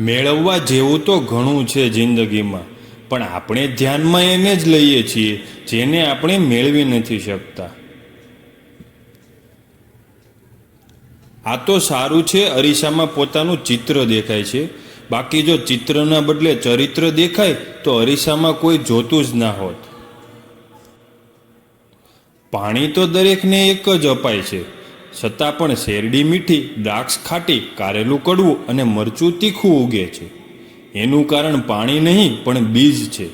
મેળવવા જેવું તો ઘણું છે જિંદગીમાં, પણ આપણે ધ્યાનમાં એને જ લઈએ છીએ, જેને આપણે મેળવી નથી શકતા. આ તો સારું છે, અરીસામાં પોતાનું ચિત્ર દેખાય છે. બાકી જો ચિત્રના બદલે ચરિત્ર દેખાય, તો અરીસામાં કોઈ જોતું જ ના હોત. પાણી તો દરેકને એક જ અપાય છે. છતાં પણ શેરડી મીઠી, દ્રાક્ષ ખાટી, કારેલું કડવું અને મરચું તીખું ઉગે છે. એનું કારણ પાણી નહીં, પણ બીજ છે.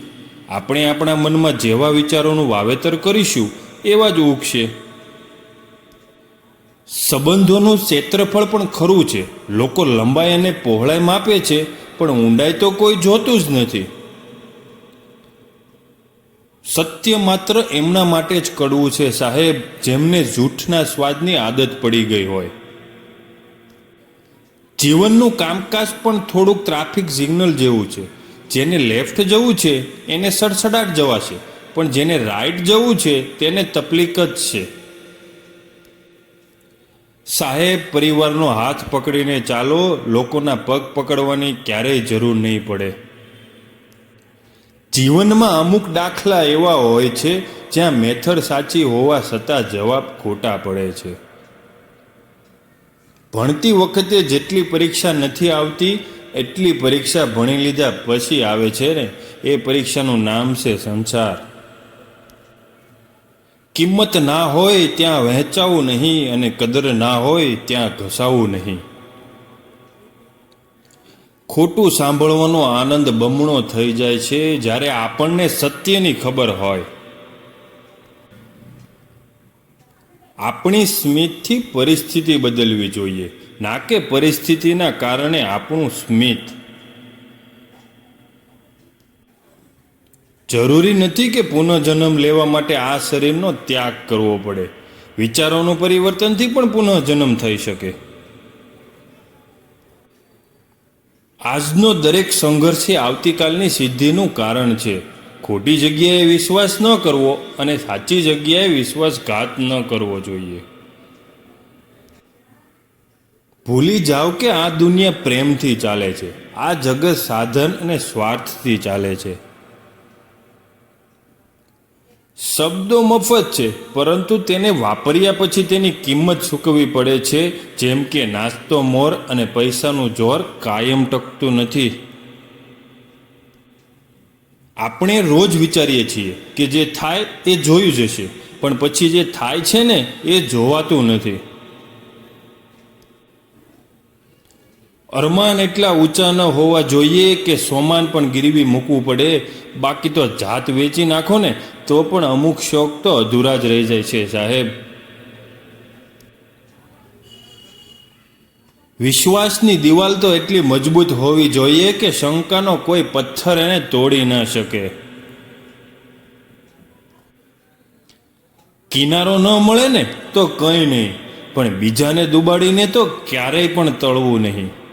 આપણે આપણા મનમાં જેવા વિચારોનું વાવેતર કરીશું, એવા જ ઉગશે. સંબંધોનું ક્ષેત્રફળ પણ ખરું છે. લોકો લંબાઈ અને પહોળાઈ માપે છે, પણ ઊંડાઈ તો કોઈ જોતું જ નથી. સત્ય માત્ર એમના માટે જ કડવું છે, સાહેબ. જેમને જૂઠના સ્વાદની આદત પડી ગઈ હોય. જીવનનું કામકાજ પણ થોડુંક ટ્રાફિક સિગ્નલ જેવું છે. જેને લેફ્ટ જવું છે, એને સડસડાટ જવાશે પણ જેને રાઈટ જવું છે, તેને તકલીફ જ છે. સાહેબ, પરિવારનો હાથ પકડીને ચાલો. લોકોના પગ પકડવાની ક્યારેય જરૂર નહીં પડે. જીવનમાં અમુક દાખલા એવા હોય છે જ્યાં મેથડ સાચી હોવા છતાં જવાબ ખોટા પડે છે. ભણતી વખતે જેટલી પરીક્ષા નથી આવતી, એટલી પરીક્ષા ભણી લીધા પછી આવે છે ને, એ પરીક્ષાનું નામ છે સંસાર. કિંમત ના હોય ત્યાં વહેંચાવું નહીં અને કદર ના હોય ત્યાં ઘસાવું નહીં. ખોટું સાંભળવાનો આનંદ બમણો થઈ જાય છે જ્યારે આપણને સત્યની ખબર હોય. આપણી સ્મિતથી પરિસ્થિતિ બદલવી જોઈએ. ના કે પરિસ્થિતિના કારણે આપણું સ્મિત. જરૂરી નથી કે પુનઃજન્મ લેવા માટે આ શરીરનો ત્યાગ કરવો પડે. વિચારોનું પરિવર્તનથી પણ પુનઃજન્મ થઈ શકે. આજનો દરેક સંઘર્ષ એ આવતીકાલની સિદ્ધિનું કારણ છે. ખોટી જગ્યાએ વિશ્વાસ ન કરવો અને સાચી જગ્યાએ વિશ્વાસઘાત ન કરવો જોઈએ. ભૂલી જાઓ કે આ દુનિયા પ્રેમથી ચાલે છે. આ જગત સાધન અને સ્વાર્થથી ચાલે છે. શબ્દો મફત છે, પરંતુ તેને વાપર્યા પછી તેની કિંમત ચૂકવવી પડે છે, જેમ કે નાસ્તો, મોર અને પૈસાનું જોર કાયમ ટકતું નથી. આપણે રોજ વિચારીએ છીએ કે જે થાય એ જોયું જશે પણ પછી જે થાય છે ને, એ જોવાતું નથી. અરમાન એટલા ઊંચા ન હોવા જોઈએ કે સોમાન પણ ગીરવી મૂકવું પડે. બાકી તો જાત વેચી નાખો ને, તો પણ અમુક શોખ તો અધૂરા જ રહી જાય છે, સાહેબ. વિશ્વાસની દિવાલ તો એટલી મજબૂત હોવી જોઈએ કે શંકાનો કોઈ પથ્થર એને તોડી ન શકે. કિનારો ન મળે ને, તો કંઈ નહીં. પણ બીજાને દુબાડીને તો ક્યારેય પણ તળવું નહીં.